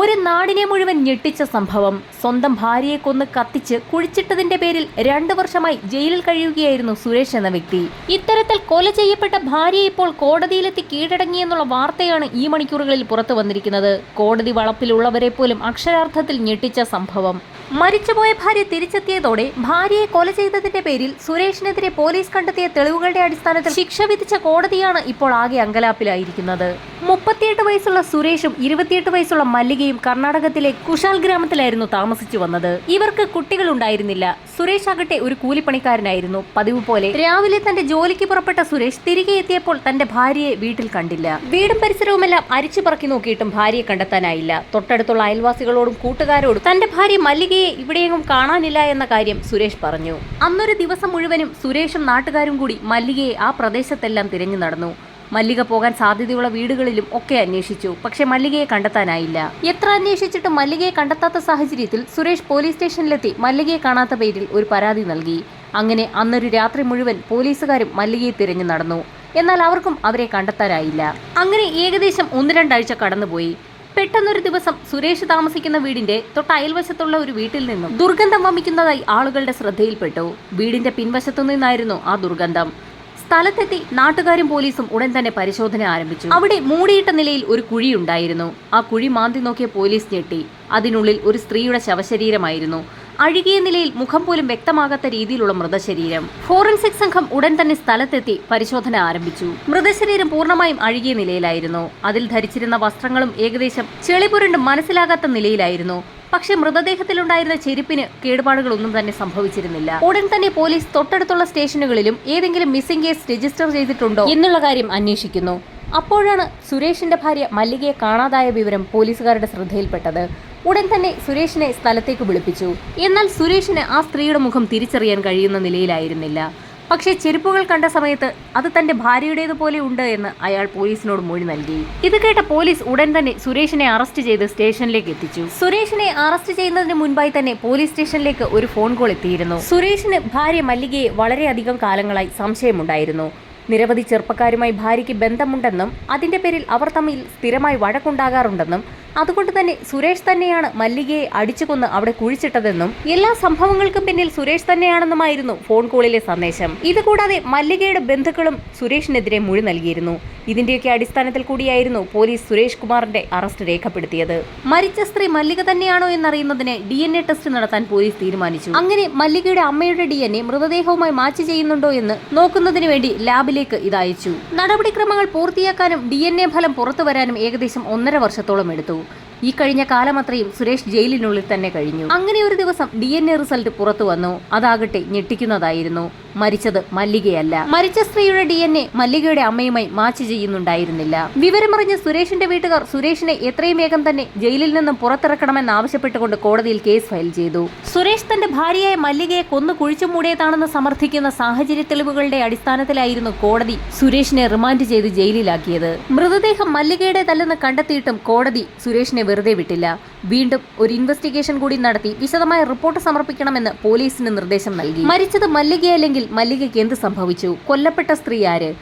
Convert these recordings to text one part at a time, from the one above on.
ഒരു നാടിനെ മുഴുവൻ ഞെട്ടിച്ച സംഭവം. സ്വന്തം ഭാര്യയെ കൊന്ന് കത്തിച്ച് കുഴിച്ചിട്ടതിന്റെ പേരിൽ രണ്ടു വർഷമായി ജയിലിൽ കഴിയുകയായിരുന്നു സുരേഷ് എന്ന വ്യക്തി. ഇത്തരത്തിൽ കൊല ചെയ്യപ്പെട്ട ഭാര്യ ഇപ്പോൾ കോടതിയിലെത്തി കീഴടങ്ങിയെന്നുള്ള വാർത്തയാണ് ഈ മണിക്കൂറുകളിൽ പുറത്തു വന്നിരിക്കുന്നത്. കോടതി വളപ്പിലുള്ളവരെ പോലും അക്ഷരാർത്ഥത്തിൽ ഞെട്ടിച്ച സംഭവം. മരിച്ചുപോയ ഭാര്യ തിരിച്ചെത്തിയതോടെ ഭാര്യയെ കൊല ചെയ്തതിന്റെ പേരിൽ സുരേഷിനെതിരെ പോലീസ് കണ്ടെത്തിയ തെളിവുകളുടെ അടിസ്ഥാനത്തിൽ ശിക്ഷ വിധിച്ച കോടതിയാണ് ഇപ്പോൾ ആകെ അങ്കലാപ്പിലായിരിക്കുന്നത്. മുപ്പത്തിയെട്ട് വയസ്സുള്ള സുരേഷും ഇരുപത്തിയെട്ട് വയസ്സുള്ള മല്ലികയും കർണാടകത്തിലെ കുഷാൽ ഗ്രാമത്തിലായിരുന്നു താമസിച്ചു വന്നത്. ഇവർക്ക് കുട്ടികൾ ഉണ്ടായിരുന്നില്ല. സുരേഷ് ആകട്ടെ ഒരു കൂലിപ്പണിക്കാരനായിരുന്നു. പതിവ് പോലെ രാവിലെ തന്റെ ജോലിക്ക് പുറപ്പെട്ട സുരേഷ് തിരികെ എത്തിയപ്പോൾ തന്റെ ഭാര്യയെ വീട്ടിൽ കണ്ടില്ല. വീടും പരിസരവുമെല്ലാം അരിച്ചു പറക്കി നോക്കിയിട്ടും ഭാര്യയെ കണ്ടെത്താനായില്ല. തൊട്ടടുത്തുള്ള അയൽവാസികളോടും കൂട്ടുകാരോടും തന്റെ ഭാര്യ മല്ലികയെ ഇവിടെയെങ്ങും കാണാനില്ല എന്ന കാര്യം സുരേഷ് പറഞ്ഞു. അന്നൊരു ദിവസം മുഴുവനും സുരേഷും നാട്ടുകാരും കൂടി മല്ലികയെ ആ പ്രദേശത്തെല്ലാം തിരഞ്ഞു നടന്നു. മല്ലിക പോകാൻ സാധ്യതയുള്ള വീടുകളിലും ഒക്കെ അന്വേഷിച്ചു. പക്ഷെ മല്ലികയെ കണ്ടെത്താനായില്ല. എത്ര അന്വേഷിച്ചിട്ടും മല്ലികയെ കണ്ടെത്താത്ത സാഹചര്യത്തിൽ സുരേഷ് പോലീസ് സ്റ്റേഷനിലെത്തി മല്ലികയെ കാണാത്ത പേരിൽ ഒരു പരാതി നൽകി. അങ്ങനെ അന്നൊരു രാത്രി മുഴുവൻ പോലീസുകാരും മല്ലികയെ തിരഞ്ഞു നടന്നു. എന്നാൽ അവർക്കും അവരെ കണ്ടെത്താനായില്ല. അങ്ങനെ ഏകദേശം ഒന്ന് രണ്ടാഴ്ച കടന്നുപോയി. പെട്ടെന്നൊരു ദിവസം സുരേഷ് താമസിക്കുന്ന വീടിന്റെ തൊട്ട് അയൽവശത്തുള്ള ഒരു വീട്ടിൽ നിന്നും ദുർഗന്ധം വമിക്കുന്നതായി ആളുകളുടെ ശ്രദ്ധയിൽപ്പെട്ടു. വീടിന്റെ പിൻവശത്തു നിന്നായിരുന്നു ആ ദുർഗന്ധം. സ്ഥലത്തെത്തി നാട്ടുകാരും പോലീസും ഉടൻ തന്നെ പരിശോധന ആരംഭിച്ചു. അവിടെ മൂടിയിട്ട നിലയിൽ ഒരു കുഴി ഉണ്ടായിരുന്നു ആ കുഴി മാന്തി നോക്കിയ പോലീസ് ഞെട്ടി. അതിനുള്ളിൽ ഒരു സ്ത്രീയുടെ ശവശരീരമായിരുന്നു. അഴുകിയ നിലയിൽ മുഖം പോലും വ്യക്തമാകാത്ത രീതിയിലുള്ള മൃതശരീരം. ഫോറൻസിക് സംഘം ഉടൻ തന്നെ സ്ഥലത്തെത്തി പരിശോധന ആരംഭിച്ചു. മൃതശരീരം പൂർണമായും അഴുകിയ നിലയിലായിരുന്നു. അതിൽ ധരിച്ചിരുന്ന വസ്ത്രങ്ങളും ഏകദേശം ചെളിപുരണ്ട് മനസ്സിലാകാത്ത നിലയിലായിരുന്നു. പക്ഷേ മൃതദേഹത്തിലുണ്ടായിരുന്ന ചെരുപ്പിന് കേടുപാടുകളൊന്നും തന്നെ സംഭവിച്ചിരുന്നില്ല. ഉടൻ തന്നെ പോലീസ് തൊട്ടടുത്തുള്ള സ്റ്റേഷനുകളിലും ഏതെങ്കിലും മിസ്സിംഗ് കേസ് രജിസ്റ്റർ ചെയ്തിട്ടുണ്ടോ എന്നുള്ള കാര്യം അന്വേഷിക്കുന്നു. അപ്പോഴാണ് സുരേഷിന്റെ ഭാര്യ മല്ലികയെ കാണാതായ വിവരം പോലീസുകാരുടെ ശ്രദ്ധയിൽപ്പെട്ടത്. ഉടൻ തന്നെ സുരേഷിനെ സ്ഥലത്തേക്ക് വിളിപ്പിച്ചു. എന്നാൽ സുരേഷിന് ആ സ്ത്രീയുടെ മുഖം തിരിച്ചറിയാൻ കഴിയുന്ന നിലയിലായിരുന്നില്ല. പക്ഷേ ചെരുപ്പുകൾ കണ്ട സമയത്ത് അത് തന്റെ ഭാര്യയുടേതുപോലെ ഉണ്ട് എന്ന് അയാൾ പോലീസിനോട് മൊഴി നൽകി. ഇത് കേട്ട പോലീസ് ഉടൻ തന്നെ സുരേഷിനെ അറസ്റ്റ് ചെയ്ത് സ്റ്റേഷനിലേക്ക് എത്തിച്ചു. സുരേഷിനെ അറസ്റ്റ് ചെയ്യുന്നതിന് മുൻപായി തന്നെ പോലീസ് സ്റ്റേഷനിലേക്ക് ഒരു ഫോൺ കോൾ എത്തിയിരുന്നു. സുരേഷിന് ഭാര്യ മല്ലികയെ വളരെയധികം കാലങ്ങളായി സംശയമുണ്ടായിരുന്നു. നിരവധി ചെറുപ്പക്കാരുമായി ഭാര്യയ്ക്ക് ബന്ധമുണ്ടെന്നും അതിന്റെ പേരിൽ അവർ തമ്മിൽ സ്ഥിരമായി വഴക്കുണ്ടാകാറുണ്ടെന്നും അതുകൊണ്ട് തന്നെ സുരേഷ് തന്നെയാണ് മല്ലികയെ അടിച്ചുകൊന്ന് അവിടെ കുഴിച്ചിട്ടതെന്നും എല്ലാ സംഭവങ്ങൾക്കും പിന്നിൽ സുരേഷ് തന്നെയാണെന്നുമായിരുന്നു ഫോൺ കോളിലെ സന്ദേശം. ഇതുകൂടാതെ മല്ലികയുടെ ബന്ധുക്കളും സുരേഷിനെതിരെ മൊഴി നൽകിയിരുന്നു. ഇതിന്റെയൊക്കെ അടിസ്ഥാനത്തിൽ കൂടിയായിരുന്നു പോലീസ് സുരേഷ് കുമാറിന്റെ അറസ്റ്റ് രേഖപ്പെടുത്തിയത്. മരിച്ച സ്ത്രീ മല്ലിക തന്നെയാണോ എന്നറിയുന്നതിന് ഡി എൻ എ ടെസ്റ്റ് നടത്താൻ പോലീസ് തീരുമാനിച്ചു. അങ്ങനെ മല്ലികയുടെ അമ്മയുടെ ഡി എൻ എ മൃതദേഹവുമായി മാച്ച് ചെയ്യുന്നുണ്ടോ എന്ന് നോക്കുന്നതിന് വേണ്ടി ലാബിലേക്ക് ഇത് അയച്ചു നടപടിക്രമങ്ങൾ പൂർത്തിയാക്കാനും ഡി എൻ എ ഫലം പുറത്തുവരാനും ഏകദേശം ഒന്നര വർഷത്തോളം എടുത്തു. ഈ കഴിഞ്ഞ കാലമത്രയും സുരേഷ് ജയിലിനുള്ളിൽ തന്നെ കഴിഞ്ഞു. അങ്ങനെ ഒരു ദിവസം ഡി എൻ എ റിസൾട്ട് പുറത്തു വന്നു. അതാകട്ടെ ഞെട്ടിക്കുന്നതായിരുന്നു. മരിച്ചത് മല്ലികയല്ല. മരിച്ച സ്ത്രീയുടെ ഡി എൻ എ മല്ലികയുടെ അമ്മയുമായി മാച്ച് ചെയ്യുന്നുണ്ടായിരുന്നില്ല. വിവരമറിഞ്ഞ സുരേഷിന്റെ വീട്ടുകാർ സുരേഷിനെ എത്രയും വേഗം തന്നെ ജയിലിൽ നിന്നും പുറത്തിറക്കണമെന്ന് ആവശ്യപ്പെട്ടുകൊണ്ട് കോടതിയിൽ കേസ് ഫയൽ ചെയ്തു. സുരേഷ് തന്റെ ഭാര്യയായ മല്ലികയെ കൊന്നു കുഴിച്ചു മൂടിയതാണെന്ന് സമർത്ഥിക്കുന്ന സാഹചര്യ തെളിവുകളുടെ അടിസ്ഥാനത്തിലായിരുന്നു കോടതി സുരേഷിനെ റിമാൻഡ് ചെയ്ത് ജയിലിലാക്കിയത്. മൃതദേഹം മല്ലികയുടെ തല്ലെന്ന് കണ്ടെത്തിയിട്ടും കോടതി സുരേഷിനെ വെറുതെ വിട്ടില്ല. വീണ്ടും ഒരു ഇൻവെസ്റ്റിഗേഷൻ കൂടി നടത്തി വിശദമായ റിപ്പോർട്ട് സമർപ്പിക്കണമെന്ന് പോലീസിന് നിർദ്ദേശം നൽകി. മരിച്ചത് മല്ലികയല്ലെങ്കിൽ മല്ലികയ്ക്ക് എന്ത് സംഭവിച്ചു? കൊല്ലപ്പെട്ട സ്ത്രീ ആര്?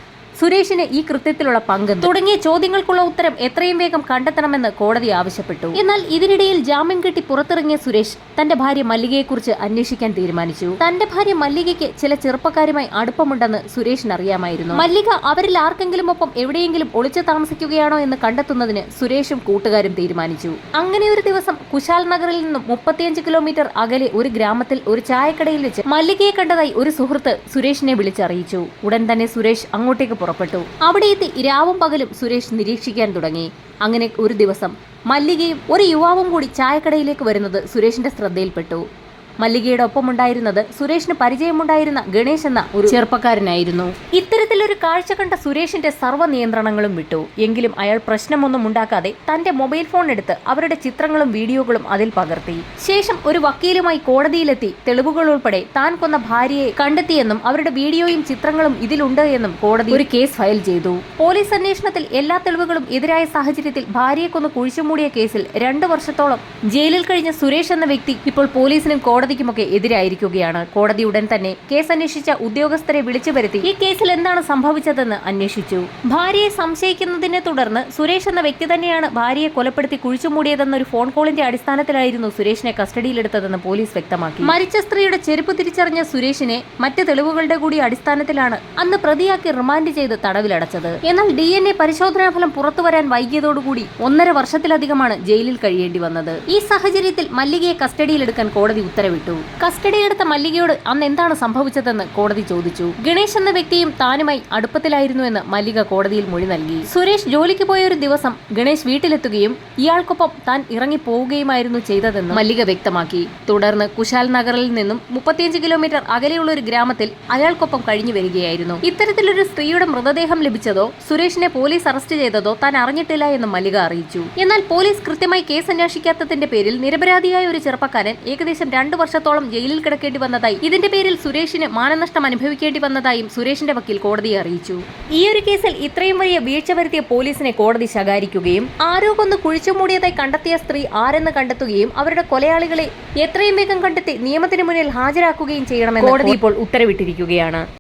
സുരേഷിന് ഈ കൃത്യത്തിലുള്ള പങ്ക് തുടങ്ങിയ ചോദ്യങ്ങൾക്കുള്ള ഉത്തരം എത്രയും വേഗം കണ്ടെത്തണമെന്ന് കോടതി ആവശ്യപ്പെട്ടു. എന്നാൽ ഇതിനിടയിൽ ജാമ്യം കിട്ടി പുറത്തിറങ്ങിയ സുരേഷ് തന്റെ ഭാര്യ മല്ലികയെക്കുറിച്ച് അന്വേഷിക്കാൻ തീരുമാനിച്ചു. തന്റെ ഭാര്യ മല്ലികയ്ക്ക് ചില ചെറുപ്പക്കാരുമായി അടുപ്പമുണ്ടെന്ന് സുരേഷിന് അറിയാമായിരുന്നു. മല്ലിക അവരിൽ ആർക്കെങ്കിലും ഒപ്പം എവിടെയെങ്കിലും ഒളിച്ചു താമസിക്കുകയാണോ എന്ന് കണ്ടെത്തുന്നതിന് സുരേഷും കൂട്ടുകാരും തീരുമാനിച്ചു. അങ്ങനെ ഒരു ദിവസം കുശാൽ നഗറിൽ നിന്നും മുപ്പത്തിയഞ്ച് കിലോമീറ്റർ അകലെ ഒരു ഗ്രാമത്തിൽ ഒരു ചായക്കടയിൽ വെച്ച് മല്ലികയെ കണ്ടതായി ഒരു സുഹൃത്ത് സുരേഷിനെ വിളിച്ചറിയിച്ചു. ഉടൻ തന്നെ സുരേഷ് അങ്ങോട്ടേക്ക് പുറപ്പെട്ടു. അവിടെയെത്തി രാവും പകലും സുരേഷ് നിരീക്ഷിക്കാൻ തുടങ്ങി. അങ്ങനെ ഒരു ദിവസം മല്ലികയും ഒരു യുവാവും കൂടി ചായക്കടയിലേക്ക് വരുന്നത് സുരേഷിന്റെ ശ്രദ്ധയിൽപ്പെട്ടു. മല്ലികയുടെ ഒപ്പമുണ്ടായിരുന്നത് സുരേഷിന് പരിചയമുണ്ടായിരുന്ന ഗണേശ് എന്ന ഒരു ചെറുപ്പക്കാരനായിരുന്നു. ഇത്തരത്തിലൊരു കാഴ്ച കണ്ട സുരേഷിന്റെ സർവ നിയന്ത്രണങ്ങളും വിട്ടു. എങ്കിലും അയാൾ പ്രശ്നമൊന്നും ഉണ്ടാക്കാതെ തന്റെ മൊബൈൽ ഫോൺ എടുത്ത് അവരുടെ ചിത്രങ്ങളും വീഡിയോകളും അതിൽ പകർത്തി. ശേഷം ഒരു വക്കീലുമായി കോടതിയിലെത്തി തെളിവുകൾ ഉൾപ്പെടെ താൻ കൊന്ന ഭാര്യയെ കണ്ടെത്തിയെന്നും അവരുടെ വീഡിയോയും ചിത്രങ്ങളും ഇതിലുണ്ട് എന്നും കോടതി ഒരു കേസ് ഫയൽ ചെയ്തു. പോലീസ് അന്വേഷണത്തിൽ എല്ലാ തെളിവുകളും എതിരായ സാഹചര്യത്തിൽ ഭാര്യയെ കൊന്ന് കുഴിച്ചുമൂടിയ കേസിൽ രണ്ടു വർഷത്തോളം ജയിലിൽ കഴിഞ്ഞ സുരേഷ് എന്ന വ്യക്തി ഇപ്പോൾ പോലീസിനും കോടതി കോടതിക്കുമൊക്കെ എതിരായിരിക്കുകയാണ്. കോടതി ഉടൻ തന്നെ കേസ് അന്വേഷിച്ച ഉദ്യോഗസ്ഥരെ വിളിച്ചു വരുത്തി ഈ കേസിൽ എന്താണ് സംഭവിച്ചതെന്ന് അന്വേഷിച്ചു. ഭാര്യയെ സംശയിക്കുന്നതിനെ തുടർന്ന് സുരേഷ് എന്ന വ്യക്തി തന്നെയാണ് ഭാര്യയെ കൊലപ്പെടുത്തി കുഴിച്ചുമൂടിയതെന്നൊരു ഫോൺ കോളിന്റെ അടിസ്ഥാനത്തിലായിരുന്നു സുരേഷിനെ കസ്റ്റഡിയിലെടുത്തതെന്ന് പോലീസ് വ്യക്തമാക്കി. മരിച്ച സ്ത്രീയുടെ ചെരുപ്പ് തിരിച്ചറിഞ്ഞ സുരേഷിനെ മറ്റ് തെളിവുകളുടെ കൂടി അടിസ്ഥാനത്തിലാണ് അന്ന് പ്രതിയാക്കി റിമാൻഡ് ചെയ്ത് തടവിലടച്ചത്. എന്നാൽ ഡി എൻ എ പരിശോധനാ ഫലം പുറത്തുവരാൻ വൈകിയതോടുകൂടി ഒന്നര വർഷത്തിലധികമാണ് ജയിലിൽ കഴിയേണ്ടി വന്നത്. ഈ സാഹചര്യത്തിൽ മല്ലികയെ കസ്റ്റഡിയിലെടുക്കാൻ കോടതി ഉത്തരവിട്ടു. കസ്റ്റഡിയിലെടുത്ത മല്ലികയോട് അന്ന് എന്താണ് സംഭവിച്ചതെന്ന് കോടതി ചോദിച്ചു. ഗണേശ് എന്ന വ്യക്തിയും താനുമായി അടുപ്പത്തിലായിരുന്നുവെന്ന് മല്ലിക കോടതിയിൽ മൊഴി നൽകി. സുരേഷ് ജോലിക്ക് പോയ ഒരു ദിവസം ഗണേശ് വീട്ടിലെത്തുകയും ഇയാൾക്കൊപ്പം താൻ ഇറങ്ങി പോവുകയുമായിരുന്നു ചെയ്തതെന്ന് മല്ലിക വ്യക്തമാക്കി. തുടർന്ന് കുശാൽ നഗറിൽ നിന്നും മുപ്പത്തിയഞ്ച് കിലോമീറ്റർ അകലെയുള്ള ഒരു ഗ്രാമത്തിൽ അയാൾക്കൊപ്പം കഴിഞ്ഞു വരികയായിരുന്നു. ഇത്തരത്തിലൊരു സ്ത്രീയുടെ മൃതദേഹം ലഭിച്ചതോ സുരേഷിനെ പോലീസ് അറസ്റ്റ് ചെയ്തതോ താൻ അറിഞ്ഞിട്ടില്ല എന്ന് മല്ലിക അറിയിച്ചു. എന്നാൽ പോലീസ് കൃത്യമായി കേസ് അന്വേഷിക്കാത്തതിന്റെ പേരിൽ നിരപരാധിയായ ഒരു ചെറുപ്പക്കാരൻ ഏകദേശം രണ്ടു വർഷത്തോളം ജയിലിൽ കിടക്കേണ്ടി വന്നതായി. ഇതിന്റെ പേരിൽ സുരേഷിന് മാനനഷ്ടം അനുഭവിക്കേണ്ടി വന്നതായും സുരേഷിന്റെ വക്കീൽ കോടതിയെ അറിയിച്ചു. ഈ ഒരു കേസിൽ ഇത്രയും വലിയ വീഴ്ച വരുത്തിയ പോലീസിനെ കോടതി ശകാരിക്കുകയും ആരോ കൊന്ന് കുഴിച്ചുമൂടിയതായി കണ്ടെത്തിയ സ്ത്രീ ആരെന്ന് കണ്ടെത്തുകയും അവരുടെ കൊലയാളികളെ എത്രയും വേഗം കണ്ടെത്തി നിയമത്തിന് മുന്നിൽ ഹാജരാക്കുകയും ചെയ്യണമെന്ന് കോടതി ഇപ്പോൾ ഉത്തരവിട്ടിരിക്കുകയാണ്.